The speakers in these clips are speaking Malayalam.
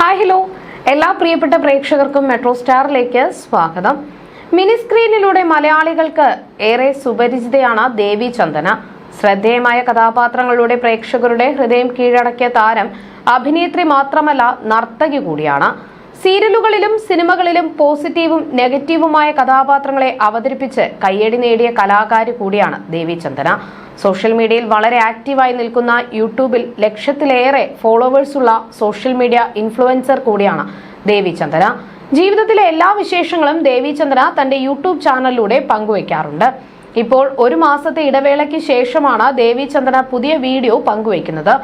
Hi hello. എല്ലാ പ്രിയപ്പെട്ട പ്രേക്ഷകർക്കും മെട്രോ സ്റ്റാറിലേക്ക് സ്വാഗതം. മിനി സ്ക്രീനിലൂടെ മലയാളികൾക്ക് ഏറെ സുപരിചിതയാണ് ദേവി ചന്ദന. ശ്രദ്ധേയമായ കഥാപാത്രങ്ങളിലൂടെ പ്രേക്ഷകരുടെ ഹൃദയം കീഴടക്കിയ താരം അഭിനേത്രി മാത്രമല്ല നർത്തകി കൂടിയാണ്. സീരിയലുകളിലും സിനിമകളിലും പോസിറ്റീവും നെഗറ്റീവുമായ കഥാപാത്രങ്ങളെ അവതരിപ്പിച്ച് കയ്യടി നേടിയ കലാകാരി കൂടിയാണ് ദേവി ചന്ദന. സോഷ്യൽ മീഡിയയിൽ വളരെ ആക്റ്റീവായി നിൽക്കുന്ന യൂട്യൂബിൽ ലക്ഷത്തിലേറെ ഫോളോവേഴ്സുള്ള സോഷ്യൽ മീഡിയ ഇൻഫ്ലുവൻസർ കൂടിയാണ് ദേവി ചന്ദന. ജീവിതത്തിലെ എല്ലാ വിശേഷങ്ങളും ദേവി ചന്ദന തന്റെ യൂട്യൂബ് ചാനലിലൂടെ പങ്കുവയ്ക്കാറുണ്ട്. ഇപ്പോൾ ഒരു മാസത്തെ ഇടവേളയ്ക്ക് ശേഷമാണ് ദേവി ചന്ദന പുതിയ വീഡിയോ പങ്കുവയ്ക്കുന്നത്.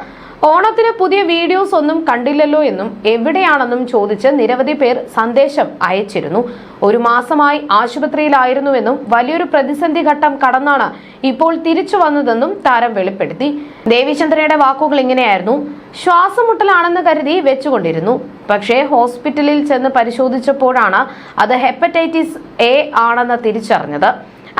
ഓണത്തിന് പുതിയ വീഡിയോസ് ഒന്നും കണ്ടില്ലല്ലോ എന്നും എവിടെയാണെന്നും ചോദിച്ച് നിരവധി പേർ സന്ദേശം അയച്ചിരുന്നു. ഒരു മാസമായി ആശുപത്രിയിലായിരുന്നുവെന്നും വലിയൊരു പ്രതിസന്ധി ഘട്ടം കടന്നാണ് ഇപ്പോൾ തിരിച്ചു വന്നതെന്നും താരം വെളിപ്പെടുത്തി. ദേവിചന്ദ്രയുടെ വാക്കുകൾ ഇങ്ങനെയായിരുന്നു. ശ്വാസമുട്ടലാണെന്ന് കരുതി വെച്ചുകൊണ്ടിരുന്നു. പക്ഷേ ഹോസ്പിറ്റലിൽ ചെന്ന് പരിശോധിച്ചപ്പോഴാണ് അത് ഹെപ്പറ്റൈറ്റിസ് എ ആണെന്ന് തിരിച്ചറിഞ്ഞത്.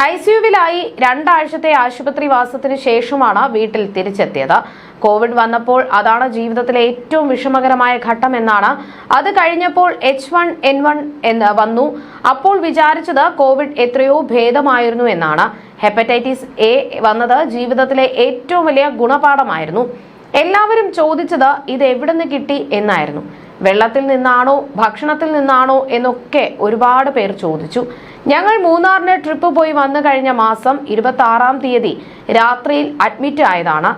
ഐ സിയുവിലായി രണ്ടാഴ്ചത്തെ ആശുപത്രി വാസത്തിന് ശേഷമാണ് വീട്ടിൽ തിരിച്ചെത്തിയത്. കോവിഡ് വന്നപ്പോൾ അതാണ് ജീവിതത്തിലെ ഏറ്റവും വിഷമകരമായ ഘട്ടം എന്നാണ്. അത് കഴിഞ്ഞപ്പോൾ എച്ച് വൺ എൻ വൺ എന്ന് വന്നു. അപ്പോൾ വിചാരിച്ചത് കോവിഡ് എത്രയോ ഭേദമായിരുന്നു എന്നാണ്. ഹെപ്പറ്റൈറ്റിസ് എ വന്നത് ജീവിതത്തിലെ ഏറ്റവും വലിയ ഗുണപാഠമായിരുന്നു. എല്ലാവരും ചോദിച്ചത് ഇത് എവിടെ നിന്ന് കിട്ടി എന്നായിരുന്നു. വെള്ളത്തിൽ നിന്നാണോ ഭക്ഷണത്തിൽ നിന്നാണോ എന്നൊക്കെ ഒരുപാട് പേർ ചോദിച്ചു. ഞങ്ങൾ മൂന്നാറിന് ട്രിപ്പ് പോയി വന്നു കഴിഞ്ഞ മാസം ഇരുപത്തി ആറാം തീയതി രാത്രിയിൽ അഡ്മിറ്റ് ആയതാണ്.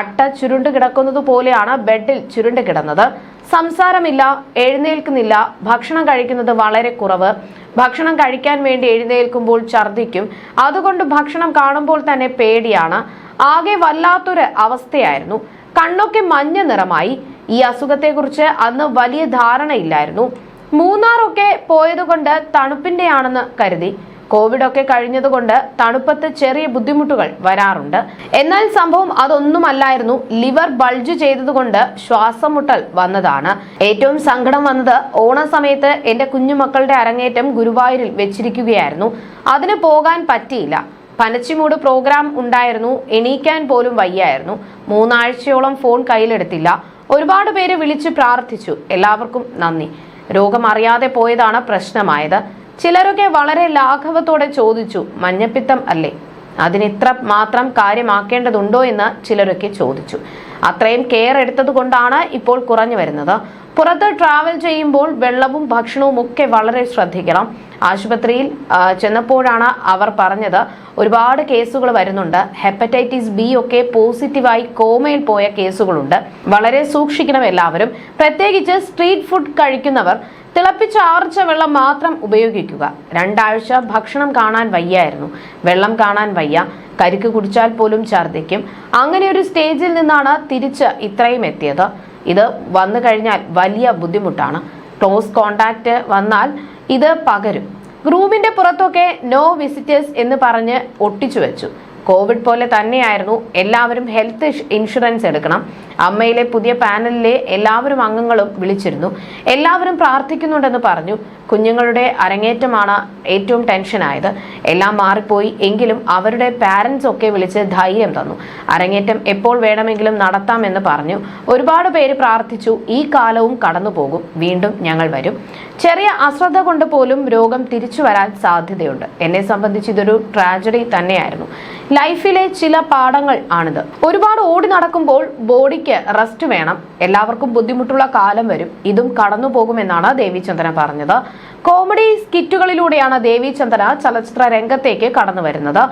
അട്ട ചുരുണ്ട് കിടക്കുന്നത് പോലെയാണ് ബെഡിൽ ചുരുണ്ട് കിടന്നത്. സംസാരമില്ല എഴുന്നേൽക്കുന്നില്ല ഭക്ഷണം കഴിക്കുന്നത് വളരെ കുറവ്. ഭക്ഷണം കഴിക്കാൻ വേണ്ടി എഴുന്നേൽക്കുമ്പോൾ ഛർദിക്കും അതുകൊണ്ട് ഭക്ഷണം കാണുമ്പോൾ തന്നെ പേടിയാണ്. ആകെ വല്ലാത്തൊരു അവസ്ഥയായിരുന്നു കണ്ണൊക്കെ മഞ്ഞ നിറമായി. ഈ അസുഖത്തെക്കുറിച്ച് അന്ന് വലിയ ധാരണയില്ലായിരുന്നു. മൂന്നാറൊക്കെ പോയതുകൊണ്ട് തണുപ്പിന്റെയാണെന്ന് കരുതി. കോവിഡ് ഒക്കെ കഴിഞ്ഞതുകൊണ്ട് തണുപ്പത്ത് ചെറിയ ബുദ്ധിമുട്ടുകൾ വരാറുണ്ട്. എന്നാൽ സംഭവം അതൊന്നുമല്ലായിരുന്നു. ലിവർ ബൾജ് ചെയ്തതുകൊണ്ട് ശ്വാസമുട്ടൽ വന്നതാണ്. ഏറ്റവും സങ്കടം വന്നത് ഓണ സമയത്ത് എന്റെ കുഞ്ഞുമക്കളുടെ അരങ്ങേറ്റം ഗുരുവായൂരിൽ വെച്ചിരിക്കുകയായിരുന്നു. അതിന് പോകാൻ പറ്റിയില്ല. പനച്ചിമൂട് പ്രോഗ്രാം ഉണ്ടായിരുന്നു. എണീക്കാൻ പോലും വയ്യായിരുന്നു. മൂന്നാഴ്ചയോളം ഫോൺ കയ്യിലെടുത്തില്ല. ഒരുപാട് പേര് വിളിച്ച് പ്രാർത്ഥിച്ചു. എല്ലാവർക്കും നന്ദി. രോഗം അറിയാതെ പോയതാണ് പ്രശ്നമായത്. ചിലരൊക്കെ വളരെ ലാഘവത്തോടെ ചോദിച്ചു മഞ്ഞപ്പിത്തം അല്ലേ? അതിനിത്ര മാത്രം കാര്യമാക്കേണ്ടതുണ്ടോ? എന്ന് ചിലരൊക്കെ ചോദിച്ചു. അത്രയും കെയർ എടുത്തത് കൊണ്ടാണ് ഇപ്പോൾ കുറഞ്ഞു വരുന്നത്. പുറത്ത് ട്രാവൽ ചെയ്യുമ്പോൾ വെള്ളവും ഭക്ഷണവും ഒക്കെ വളരെ ശ്രദ്ധിക്കണം. ആശുപത്രിയിൽ ചെന്നപ്പോഴാണ് അവർ പറഞ്ഞത്. ഒരുപാട് കേസുകൾ വരുന്നുണ്ട്. ഹെപ്പറ്റൈറ്റിസ് ബി ഒക്കെ പോസിറ്റീവായി കോമയിൽ പോയ കേസുകളുണ്ട്. വളരെ സൂക്ഷിക്കണം എല്ലാവരും. പ്രത്യേകിച്ച് സ്ട്രീറ്റ് ഫുഡ് കഴിക്കുന്നവർ തിളപ്പിച്ചാർച്ച വെള്ളം മാത്രം ഉപയോഗിക്കുക. രണ്ടാഴ്ച ഭക്ഷണം കാണാൻ വയ്യായിരുന്നു. വെള്ളം കാണാൻ വയ്യ. കരിക്ക് കുടിച്ചാൽ പോലും ഛർദ്ദിക്കും. അങ്ങനെ ഒരു സ്റ്റേജിൽ നിന്നാണ് തിരിച്ച് ഇത്രയും എത്തിയത്. ഇത് വന്നു കഴിഞ്ഞാൽ വലിയ ബുദ്ധിമുട്ടാണ്. ക്ലോസ് കോണ്ടാക്റ്റ് വന്നാൽ ഇത് പകരും. റൂമിന്റെ പുറത്തൊക്കെ നോ വിസിറ്റേഴ്സ് എന്ന് പറഞ്ഞ് ഒട്ടിച്ചു വെച്ചു. കോവിഡ് പോലെ തന്നെയായിരുന്നു എല്ലാവരും ഹെൽത്ത് ഇൻഷുറൻസ് എടുക്കണം. അമ്മയിലെ പുതിയ പാനലിലെ എല്ലാവരും അംഗങ്ങളും വിളിച്ചിരുന്നു. എല്ലാവരും പ്രാർത്ഥിക്കുന്നുണ്ടെന്ന് പറഞ്ഞു. കുഞ്ഞുങ്ങളുടെ അരങ്ങേറ്റമാണ് ഏറ്റവും ടെൻഷനായത് എല്ലാം മാറിപ്പോയി. എങ്കിലും അവരുടെ പാരൻസ് ഒക്കെ വിളിച്ച് ധൈര്യം തന്നു. അരങ്ങേറ്റം എപ്പോൾ വേണമെങ്കിലും നടത്താമെന്ന് പറഞ്ഞു. ഒരുപാട് പേര് പ്രാർത്ഥിച്ചു. ഈ കാലവും കടന്നു പോകും. വീണ്ടും ഞങ്ങൾ വരും. ചെറിയ അശ്രദ്ധ കൊണ്ട് പോലും രോഗം തിരിച്ചു വരാൻ സാധ്യതയുണ്ട്. എന്നെ സംബന്ധിച്ച് ഇതൊരു ട്രാജഡി തന്നെയായിരുന്നു. ലൈഫിലെ ചില പാഠങ്ങൾ ആണിത്. ഒരുപാട് ഓടി നടക്കുമ്പോൾ ബോഡിക്ക് റെസ്റ്റ് വേണം. എല്ലാവർക്കും ബുദ്ധിമുട്ടുള്ള കാലം വരും. ഇതും കടന്നു പോകുമെന്നാണ് ദേവിചന്ദ്രൻ പറഞ്ഞത്. കോമഡി സ്കിറ്റുകളിലൂടെയാണ് ദേവിചന്ദ്ര ചലച്ചിത്ര രംഗത്തേക്ക് കടന്നു വരുന്നത്.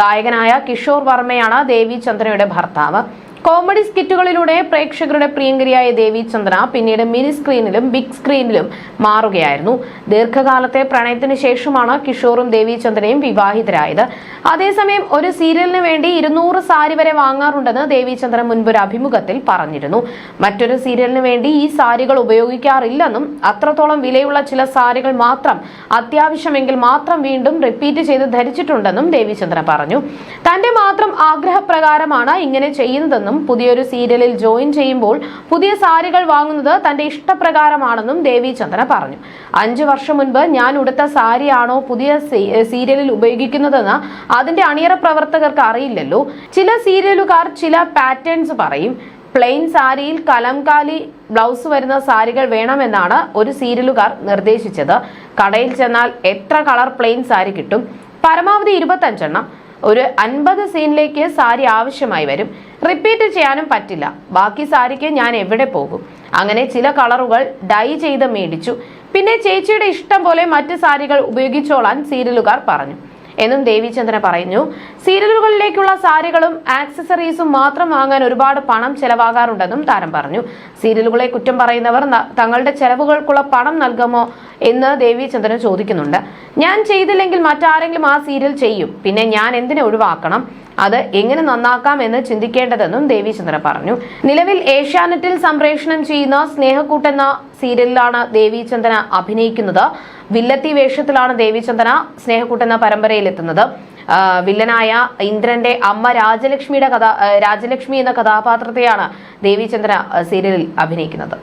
ഗായകനായ കിഷോർ വർമ്മയാണ് ദേവിചന്ദ്രയുടെ ഭർത്താവ്. കോമഡി സ്കിറ്റുകളിലൂടെ പ്രേക്ഷകരുടെ പ്രിയങ്കരിയായ ദേവി ചന്ദ്ര പിന്നീട് മിനി സ്ക്രീനിലും ബിഗ് സ്ക്രീനിലും മാറുകയായിരുന്നു. ദീർഘകാലത്തെ പ്രണയത്തിന് ശേഷമാണ് കിഷോറും ദേവി ചന്ദ്രയും വിവാഹിതരായത്. അതേസമയം ഒരു സീരിയലിന് വേണ്ടി ഇരുന്നൂറ് സാരി വരെ വാങ്ങാറുണ്ടെന്ന് ദേവി ചന്ദ്രൻ മുൻപൊരു അഭിമുഖത്തിൽ പറഞ്ഞിരുന്നു. മറ്റൊരു സീരിയലിന് വേണ്ടി ഈ സാരികൾ ഉപയോഗിക്കാറില്ലെന്നും അത്രത്തോളം വിലയുള്ള ചില സാരികൾ മാത്രം അത്യാവശ്യമെങ്കിൽ മാത്രം വീണ്ടും റിപ്പീറ്റ് ചെയ്ത് ധരിച്ചിട്ടുണ്ടെന്നും ദേവിചന്ദ്ര പറഞ്ഞു. തന്റെ മാത്രം ആഗ്രഹപ്രകാരമാണ് ഇങ്ങനെ ചെയ്യുന്നതെന്നും പുതിയൊരു സീരിയലിൽ ജോയിൻ ചെയ്യുമ്പോൾ പുതിയ സാരികൾ വാങ്ങുന്നത് തന്റെ ഇഷ്ടപ്രകാരമാണെന്നും ദേവി ചന്ദ്ര പറഞ്ഞു. അഞ്ചു വർഷം മുൻപ് ഞാൻ ഉടുത്ത സാരിയാണോ പുതിയ സീരിയലിൽ ഉപയോഗിക്കുന്നതെന്ന് അതിന്റെ അണിയറ പ്രവർത്തകർക്ക് അറിയില്ലല്ലോ. ചില സീരിയലുകാർ ചില പാറ്റേൺസ് പറയും. പ്ലെയിൻ സാരിയിൽ കലംകാലി ബ്ലൗസ് വരുന്ന സാരികൾ വേണമെന്നാണ് ഒരു സീരിയലുകാർ നിർദ്ദേശിച്ചത്. കടയിൽ ചെന്നാൽ എത്ര കളർ പ്ലെയിൻ സാരി കിട്ടും? പരമാവധി ഇരുപത്തഞ്ചെണ്ണം. ഒരു അൻപത് സീനിലേക്ക് സാരി ആവശ്യമായി വരും. റിപ്പീറ്റ് ചെയ്യാനും പറ്റില്ല. ബാക്കി സാരിക്ക് ഞാൻ എവിടെ പോകും? അങ്ങനെ ചില കളറുകൾ ഡൈ ചെയ്ത് മേടിച്ചു. പിന്നെ ചേച്ചിയുടെ ഇഷ്ടം പോലെ മറ്റ് സാരികൾ ഉപയോഗിച്ചോളാൻ സീരിയലുകാർ പറഞ്ഞു. എന്നും ദേവിചന്ദ്രൻ പറഞ്ഞു സീരിയലുകളിലേക്കുള്ള സാരികളും ആക്സസറീസും മാത്രം വാങ്ങാൻ ഒരുപാട് പണം ചെലവാകാറുണ്ടെന്നും താരം പറഞ്ഞു. സീരിയലുകളെ കുറ്റം പറയുന്നവർ തങ്ങളുടെ ചെലവുകൾക്കുള്ള പണം നൽകുമോ എന്ന് ദേവിചന്ദ്രൻ ചോദിക്കുന്നുണ്ട്. ഞാൻ ചെയ്തില്ലെങ്കിൽ മറ്റാരെങ്കിലും ആ സീരിയൽ ചെയ്യും. പിന്നെ ഞാൻ എന്തിനെ ഒഴിവാക്കണം? അത് എങ്ങനെ നന്നാക്കാം എന്ന് ചിന്തിക്കേണ്ടതെന്നും ദേവിചന്ദ്രൻ പറഞ്ഞു. നിലവിൽ ഏഷ്യാനെറ്റിൽ സംപ്രേഷണം ചെയ്യുന്ന സ്നേഹക്കൂട്ടെന്ന സീരിയലിലാണ് ദേവിചന്ദ്രൻ അഭിനയിക്കുന്നത്. വില്ലത്തി വേഷത്തിലാണ് ദേവിചന്ദ്രൻ സ്നേഹക്കൂട്ടെന്ന പരമ്പരയിൽ എത്തുന്നത് വില്ലനായ ഇന്ദ്രന്റെ അമ്മ രാജലക്ഷ്മിയുടെ കഥ രാജലക്ഷ്മി എന്ന കഥാപാത്രത്തെയാണ് ദേവിചന്ദ്ര സീരിയലിൽ അഭിനയിക്കുന്നത്.